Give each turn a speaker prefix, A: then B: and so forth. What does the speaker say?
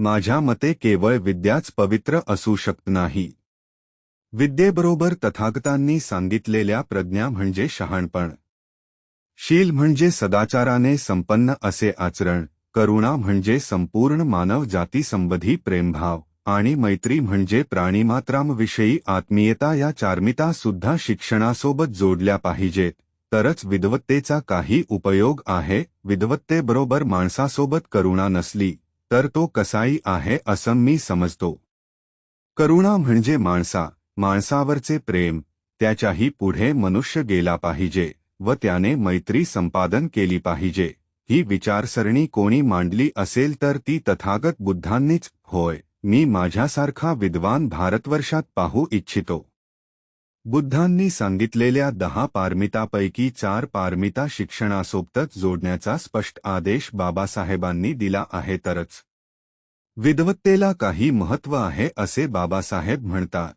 A: माझ्या मते केवळ विद्याच पवित्र असू शकत नाही. विद्येबरोबर तथागतांनी सांगितलेल्या प्रज्ञा म्हणजे शहाणपण. शील म्हणजे सदाचाराने संपन्न असे आचरण करुणा म्हणजे संपूर्ण मानव जातीसंबधी प्रेमभाव आणि मैत्री म्हणजे प्राणीमात्रांविषयी आत्मीयता या चार्मिता सुद्धा शिक्षणासोबत जोडल्या पाहिजेत तरच विद्वत्तेचा काही उपयोग आहे विद्वत्तेबरोबर माणसासोबत करुणा नसली तर तो कसाई आहे असं मी समजतो. करुणा म्हणजे माणसा, माणसावरचे प्रेम, त्याच्याही पुढे मनुष्य गेला पाहिजे व त्याने मैत्री संपादन केली पाहिजे, ही विचारसरणी कोणी मांडली असेल तर ती तथागत बुद्धांनीच, होय, मी माझ्यासारखा विद्वान भारतवर्षात पाहू इच्छितो. बुद्धांनी सांगितलेल्या दहा पारमितापैकी चार पारमिता शिक्षणासोबतच जोडण्याचा स्पष्ट आदेश बाबासाहेबांनी दिला आहे तरच. विद्वत्तेला काही महत्त्व आहे असे बाबासाहेब म्हणतात.